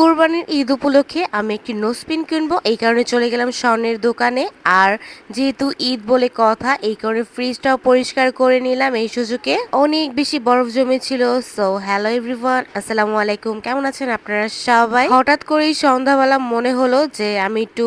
কোরবানির ঈদ উপলক্ষে আমি একটি নোসপিন কিনবো। এই কারণে চলে গেলাম স্বর্ণের দোকানে। আর যেহেতু ঈদ বলে কথা, এই কারণে ফ্রিজটাও পরিষ্কার করে নিলাম এই সুযোগে। অনেক বেশি বরফ জমেছিল সো হ্যালো এভরিওয়ান আসসালামু আলাইকুম। কেমন আছেন আপনারা সবাই? হঠাৎ করেই সন্ধ্যাবেলা মনে হলো যে আমি একটু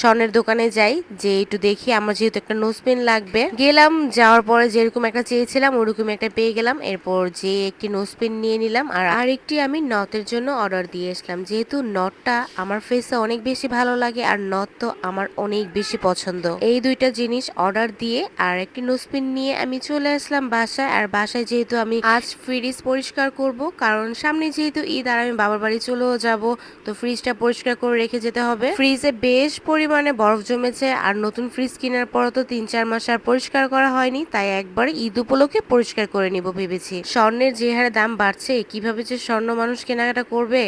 স্বর্ণের দোকানে যাই যে একটু দেখি আমার যেহেতু একটা নোসপিন লাগবে। গেলাম, যাওয়ার পরে যেরকম একটা চেয়েছিলাম ওরকম একটা পেয়ে গেলাম। এরপর যে একটি নোসপিন নিয়ে নিলাম। আর আরেকটি আমি নথের জন্য অর্ডার দিয়ে আসলাম। যেহেতু নটটা আমার ফেসে অনেক বেশি ভালো লাগে আর নথ তো আমার অনেক বেশি পছন্দ। এই দুইটা জিনিস অর্ডার দিয়ে আর একটি নোসপিন নিয়ে আমি চলে আসলাম বাসায়। আর বাসায় যেহেতু আমি আজ ফ্রিজ পরিষ্কার করব, কারণ সামনে যেহেতু ঈদ আর আমি বাবার বাড়ি চলেও যাব, তো ফ্রিজটা পরিষ্কার করে রেখে যেতে হবে। ফ্রিজে বেশ পরিমাণে বরফ জমেছে আর নতুন ফ্রিজ কেনার পর তো তিন চার মাস আর পরিষ্কার করা হয়নি, তাই একবার ঈদ উপলক্ষে পরিষ্কার করে নিব ভেবেছি। স্বর্ণের যে হারে দাম বাড়ছে, কীভাবে যে স্বর্ণ মানুষ কেনাকাটা করবে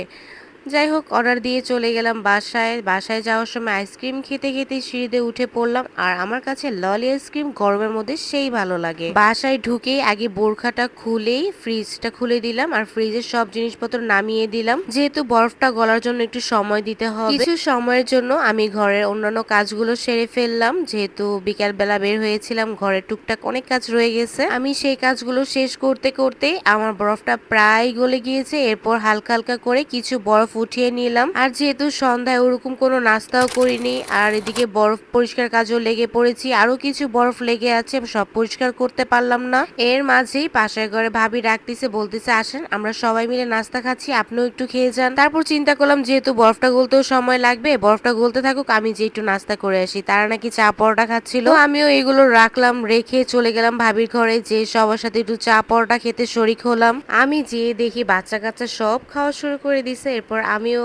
যাই হোক অর্ডার দিয়ে চলে গেলাম বাসায়। বাসায় যাওয়ার সময় আইসক্রিম খেতে খেতে সিঁড়িতে উঠে পড়লাম। আর আমার কাছে ললি আইসক্রিম গরমের মধ্যে সেই ভালো লাগে। বাসায় ঢুকেই আগে বোরখাটা খুলেই ফ্রিজটা খুলে দিলাম আর ফ্রিজের সব জিনিসপত্র নামিয়ে দিলাম। যেহেতু বরফটা গলার জন্য একটু সময় দিতে হবে। কিছু সময়ের জন্য আমি ঘরের অন্যান্য কাজগুলো সেরে ফেললাম। যেহেতু বিকাল বেলা বের হয়েছিলাম, ঘরের টুকটাক অনেক কাজ রয়ে গেছে। আমি সেই কাজগুলো শেষ করতে করতে আমার বরফটা প্রায় গলে গিয়েছে। এরপর হালকা হালকা করে কিছু বরফ উঠিয়ে নিলাম। আর যেহেতু সন্ধ্যায় ওরকম কোনো নাস্তাও করিনি, আর এদিকে বরফ পরিষ্কার কাজও লেগে পড়েছি আরও কিছু বরফ লেগে আছে সব পরিষ্কার করতে পারলাম না। এর মাঝেই পাশের ঘরে ভাবি ডাকতেছে বলতেছে, আসেন, আমরা সবাই মিলে নাস্তা খাচ্ছি, আপনিও একটু খেয়ে যান। তারপর চিন্তা করলাম, যেহেতু বরফটা গলতেও সময় লাগবে, বরফটা গলতে থাকুক, আমি যে একটু নাস্তা করে আসি। তারা নাকি চা পরোটা খাচ্ছিল। আমিও এগুলো রাখলাম, রেখে চলে গেলাম ভাবির ঘরে, যে সবার সাথে একটু চা পরোটা খেতে শরিক হলাম। আমি যে দেখি বাচ্চা কাচ্চা সব খাওয়া শুরু করে দিছে, এরপর আমিও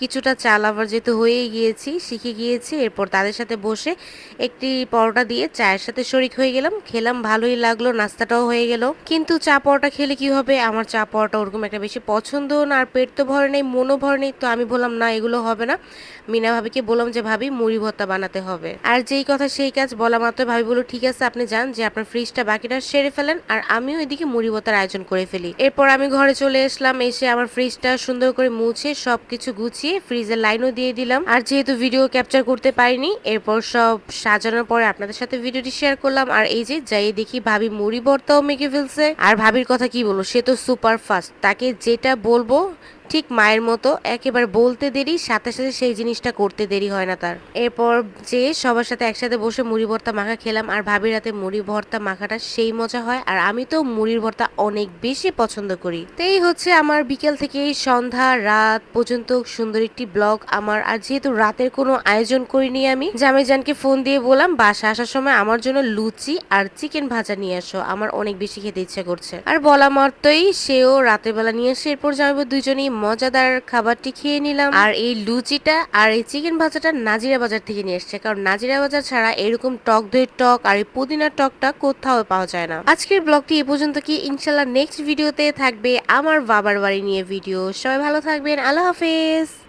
কিছুটা চাল আবার যেহেতু হয়ে গিয়েছি, শিখে গিয়েছি, এরপর তাদের সাথে বসে একটি পরোটা দিয়ে চায়ের সাথে শরিক হয়ে গেলাম। খেলাম, ভালোই লাগল, নাস্তাটাও হয়ে গেল। কিন্তু চা পরোটা খেলে কি হবে? আমার চা পরোটা ওরকম একটা বেশি পছন্দ না, আর পেট তো ভরে নেই, মনও ভরে নেই, তো আমি বললাম, না, এগুলো হবে না। মিনা ভাবিকে বললাম যে, ভাবি, মুড়ি ভর্তা বানাতে হবে। আর যেই কথা সেই কাজ বলা মাত্র ভাবি বলো ঠিক আছে, আপনি যান, যে আপনার ফ্রিজটা বাকিটা সেরে ফেলেন আর আমিও এদিকে মুড়ি ভর্তার আয়োজন করে ফেলি। এরপর আমি ঘরে চলে আসলাম এসে আমার ফ্রিজটা সুন্দর করে মুছে সবকিছু গুছিয়ে ফ্রিজের লাইনও দিয়ে দিলাম। আর যেহেতু ভিডিও ক্যাপচার করতে পারিনি, এরপর সব সাজানোর পরে আপনাদের সাথে ভিডিওটি শেয়ার করলাম। আর এই যে যাই দেখি ভাবি মুড়ি ভর্তাও মেখে ফেলছে। আর ভাবির কথা কি বলব, সে তো সুপার ফাস্ট তাকে যেটা বলব ঠিক মায়ের মতো, একেবারে বলতে দেরি, সাথে সাথে সেই জিনিসটা করতে দেরি হয় না তার। এরপর যে সবার সাথে একসাথে বসে মুড়ি ভর্তা মাখা খেলাম, আর ভাবির রাতে মুড়ি ভর্তা মাখাটা সেই মজা হয়, আর আমি তো মুড়ির ভর্তা অনেক বেশি পছন্দ করি। তো এই হচ্ছে আমার বিকেল থেকে সন্ধ্যা রাত পর্যন্ত সুন্দর একটি ব্লগ আমার, আর যেহেতু রাতের কোনো আয়োজন করিনি আমি জামাইজানকে ফোন দিয়ে বললাম, বাসা আসার সময় আমার জন্য লুচি আর চিকেন ভাজা নিয়ে আসো, আমার অনেক বেশি খেতে ইচ্ছা করছে। আর বলা মতোই সেও রাতের বেলা নিয়ে এসে, এরপর জামাইবু দুজনেই মজাদার খাবারটি খেয়ে নিলাম। আর এই লুচিটা আর এই চিকেন ভাজাটা নাজিরা বাজার থেকে নিয়ে এসছে। কারণ নাজিরা বাজার ছাড়া এরকম টক দই টক আর এই পুদিনার টকটা কোথাও পাওয়া যায় না। আজকের ব্লগটি এ পর্যন্ত কি? ইনশাল্লাহ নেক্সট ভিডিওতে থাকবে আমার বাবার বাড়ি নিয়ে ভিডিও সবাই ভালো থাকবেন। আল্লাহ হাফেজ।